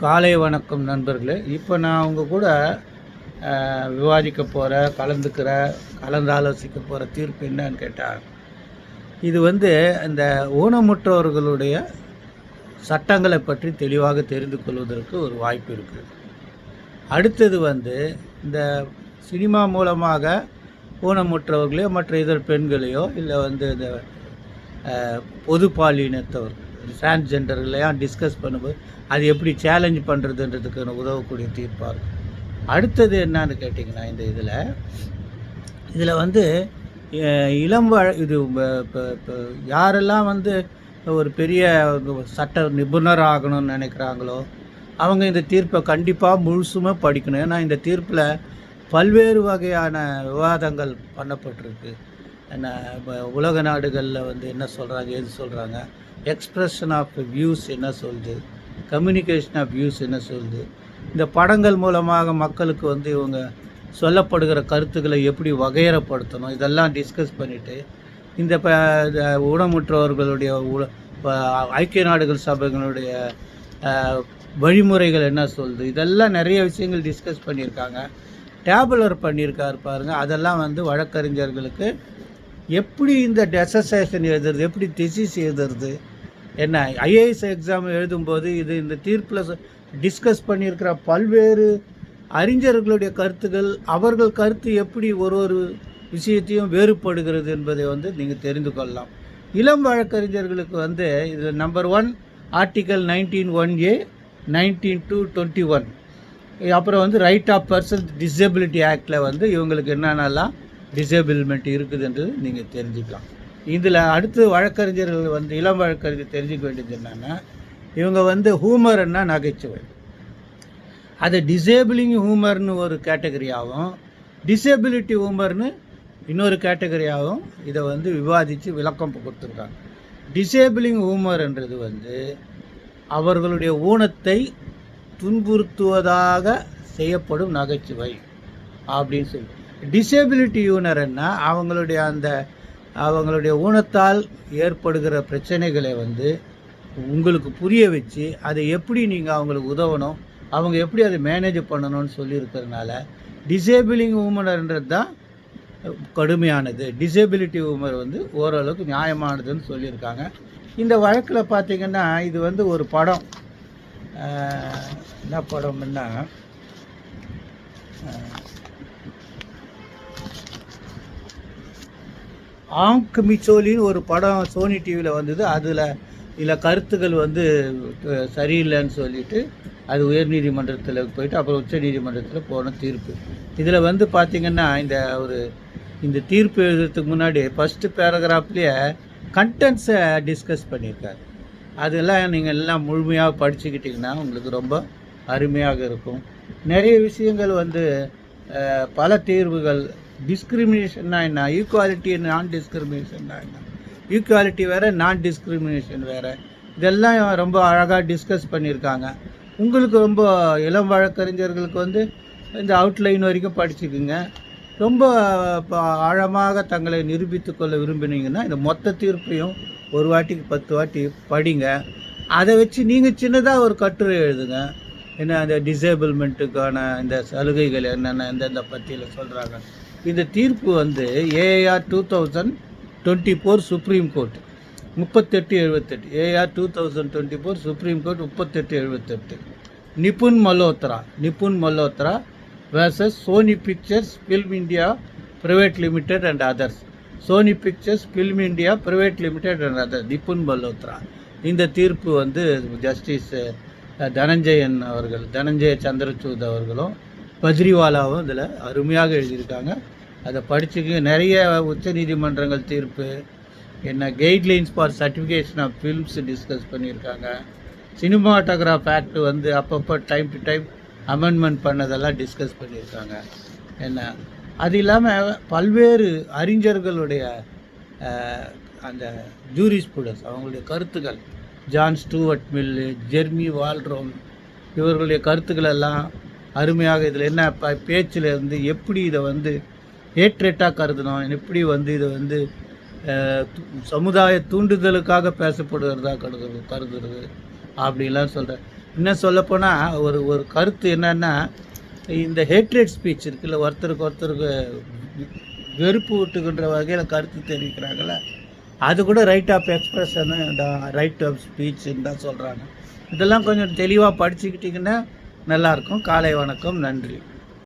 காலை வணக்கம் நண்பர்களே. இப்போ நான் உங்கள் கூட விவாதிக்க போகிற கலந்துக்கிற கலந்தாலோசிக்க போகிற தீர்ப்பு என்னன்னு கேட்டால் இது வந்து இந்த ஊனமுற்றவர்களுடைய சட்டங்களை பற்றி தெளிவாக தெரிந்து கொள்வதற்கு ஒரு வாய்ப்பு இருக்குது அடுத்தது வந்து இந்த சினிமா மூலமாக ஊனமுற்றவர்களையோ மற்ற இதர் பெண்களையோ இல்லை வந்து இந்த பொது பாலினத்தவர் டிரான்ஸ்ஜெண்டர்களையும் டிஸ்கஸ் பண்ணும்போது அது எப்படி சேலஞ்ச் பண்ணுறதுன்றதுக்கு உதவக்கூடிய தீர்ப்பாக இருக்கும். அடுத்தது என்னன்னு கேட்டிங்கன்னா இந்த இதில் இதில் வந்து இளம் வழ இது இப்போ யாரெல்லாம் வந்து ஒரு பெரிய சட்ட நிபுணர் ஆகணும்னு நினைக்கிறாங்களோ அவங்க இந்த தீர்ப்பை கண்டிப்பாக முழுசுமே படிக்கணும். ஏன்னா இந்த தீர்ப்பில் பல்வேறு வகையான விவாதங்கள் பண்ணப்பட்டிருக்கு. என்ன உலக நாடுகளில் வந்து என்ன சொல்கிறாங்க எது சொல்கிறாங்க எக்ஸ்ப்ரெஷன் ஆஃப் வியூஸ் என்ன சொல்லுது? கம்யூனிகேஷன் ஆஃப் வியூஸ் என்ன சொல்லுது? இந்த படங்கள் மூலமாக மக்களுக்கு வந்து இவங்க சொல்லப்படுகிற கருத்துக்களை எப்படி வகையறப்படுத்தணும்? இதெல்லாம் டிஸ்கஸ் பண்ணிவிட்டு இந்த ப இந்த ஊனமுற்றவர்களுடைய உல- ப- ஐக்கிய நாடுகள் சபைகளுடைய வழிமுறைகள் என்ன சொல்லுது? இதெல்லாம் நிறைய விஷயங்கள் டிஸ்கஸ் பண்ணியிருக்காங்க. டேபுலர் பண்ணியிருக்காரு பாருங்கள் அதெல்லாம் வந்து வழக்கறிஞர்களுக்கு எப்படி இந்த டெசசேஷன் எழுதுறது? எப்படி திசிஸ் எழுதுறது? என்ன ஐஏஎஸ் எக்ஸாம் எழுதும்போது இது இந்த தீர்ப்பில் டிஸ்கஸ் பண்ணியிருக்கிற பல்வேறு அறிஞர்களுடைய கருத்துக்கள் அவர்கள் கருத்து எப்படி ஒரு ஒரு விஷயத்தையும் வேறுபடுகிறது என்பதை வந்து நீங்கள் தெரிந்து கொள்ளலாம். இளம் வழக்கறிஞர்களுக்கு வந்து இது number one article nineteen one A nineteen two twenty one அப்புறம் வந்து ரைட் ஆஃப் பர்சன் டிசபிலிட்டி ஆக்டில் வந்து இவங்களுக்கு என்னென்னலாம் டிசேபிள்மெண்ட் இருக்குது என்று நீங்கள் தெரிஞ்சுக்கலாம். இதில் அடுத்து வழக்கறிஞர்கள் வந்து இளம் வழக்கறிஞர் தெரிஞ்சுக்க வேண்டியது என்னென்னா இவங்க வந்து ஹூமர்னா நகைச்சுவை. அது டிசேபிளிங் ஹூமர்னு ஒரு கேட்டகரியாகவும் டிசேபிலிட்டி ஹூமர்னு இன்னொரு கேட்டகரியாகவும் இதை வந்து விவாதித்து விளக்கம் கொடுத்துருக்காங்க. டிசேபிளிங் ஹூமர்ன்றது வந்து அவர்களுடைய ஊனத்தை துன்புறுத்துவதாக செய்யப்படும் நகைச்சுவை அப்படின்னு சொல்லி டிசேபிலிட்டி யூனர்னா அவங்களுடைய அந்த அவங்களுடைய ஊனத்தால் ஏற்படுகிற பிரச்சனைகளை வந்து உங்களுக்கு புரிய வச்சு அதை எப்படி நீங்கள் அவங்களுக்கு உதவணும் அவங்க எப்படி அதை மேனேஜ் பண்ணணும்னு சொல்லியிருக்கிறதுனால டிசேபிளிங் உமனர்ன்றது தான் கடுமையானது. டிசேபிலிட்டி உமர் வந்து ஓரளவுக்கு நியாயமானதுன்னு சொல்லியிருக்காங்க. இந்த வழக்கில் பார்த்தீங்கன்னா இது வந்து ஒரு படம். என்ன படம்னா ஆங்க் மிச்சோலின்னு ஒரு படம் சோனி டிவியில் வந்தது. அதில் இதில் கருத்துக்கள் வந்து சரியில்லைன்னு சொல்லிட்டு அது உயர்நீதிமன்றத்தில் போயிட்டு அப்புறம் உச்ச நீதிமன்றத்தில் போன தீர்ப்பு. இதில் வந்து பார்த்திங்கன்னா இந்த ஒரு இந்த தீர்ப்பு எழுதுறதுக்கு முன்னாடி ஃபஸ்ட்டு பேராகிராஃப்லேயே கண்டென்ட்ஸை டிஸ்கஸ் பண்ணியிருக்காரு. அதெல்லாம் நீங்கள் எல்லாம் முழுமையாக படிச்சுக்கிட்டிங்கன்னா உங்களுக்கு ரொம்ப அருமையாக இருக்கும். நிறைய விஷயங்கள் வந்து பல தீர்வுகள் டிஸ்கிரிமினேஷன்னா என்ன ஈக்குவாலிட்டி நான் டிஸ்கிரிமினேஷன்னா என்ன ஈக்குவாலிட்டி வேறு நான் டிஸ்கிரிமினேஷன் வேறு இதெல்லாம் ரொம்ப அழகாக டிஸ்கஸ் பண்ணியிருக்காங்க. உங்களுக்கு ரொம்ப இளம் வழக்கறிஞர்களுக்கு வந்து இந்த அவுட்லைன் வரைக்கும் படிச்சுக்குங்க. ரொம்ப ப- ஆழமாக தங்களை நிரூபித்து கொள்ள விரும்பினீங்கன்னா இந்த மொத்த தீர்ப்பையும் ஒரு வாட்டிக்கு பத்து வாட்டி படிங்க. அதை வச்சு நீங்கள் சின்னதாக ஒரு கட்டுரை எழுதுங்க. என்ன அந்த டிசேபிள்மெண்ட்டுக்கான இந்த சலுகைகள் என்னென்ன எந்தெந்த பற்றியில் சொல்கிறாங்க இந்த தீர்ப்பு வந்து AR two thousand twenty four supreme court முப்பத்தெட்டு எழுபத்தெட்டு AR two thousand twenty four supreme court முப்பத்தெட்டு எழுபத்தெட்டு Nipun Malhotra. Nipun Malhotra versus Sony pictures film India private limited and others Sony pictures film India private limited and others Nipun Malhotra. இந்த தீர்ப்பு வந்து justice Dhananjayan அவர்கள் தனஞ்சய சந்திரசூத் அவர்களும் பஜ்ரிவாலாவும் இதில் அருமையாக எழுதியிருக்காங்க. அதை படிச்சுக்கு நிறைய உச்சநீதிமன்றங்கள் தீர்ப்பு என்ன guidelines for certification of films discuss பண்ணியிருக்காங்க. சினிமாட்டோகிராஃப் ஆக்ட் வந்து அப்பப்போ டைம் டு டைம் அமெண்ட்மெண்ட் பண்ணதெல்லாம் டிஸ்கஸ் பண்ணியிருக்காங்க. என்ன? அது இல்லாமல் பல்வேறு அறிஞர்களுடைய அந்த ஜூரி ஸ்டூடெண்ட்ஸ் அவங்களுடைய கருத்துக்கள் John Stuart Mill Jeremy Waldron இவர்களுடைய கருத்துக்கள் எல்லாம் அருமையாக இதில் என்ன ப பேச்சில் இருந்து எப்படி இதை வந்து ஹேட்ரேட்டாக கருதணும் எப்படி வந்து இதை வந்து சமுதாய தூண்டுதலுக்காக பேசப்படுகிறதா கருது கருதுறது அப்படிலாம் சொல்கிறேன் இன்னும் சொல்லப்போனால் ஒரு ஒரு கருத்து என்னென்னா இந்த ஹேட்ரேட் ஸ்பீச் இருக்குல்ல ஒருத்தருக்கு ஒருத்தருக்கு வெறுப்பு விட்டுக்கின்ற வகையில் கருத்து தெரிவிக்கிறாங்கல்ல அது கூட right of expression right of ஸ்பீச்சுன்னு தான் சொல்கிறாங்க இதெல்லாம் கொஞ்சம் தெளிவாக படிச்சுக்கிட்டிங்கன்னா நல்லாயிருக்கும். காலை வணக்கம் நன்றி.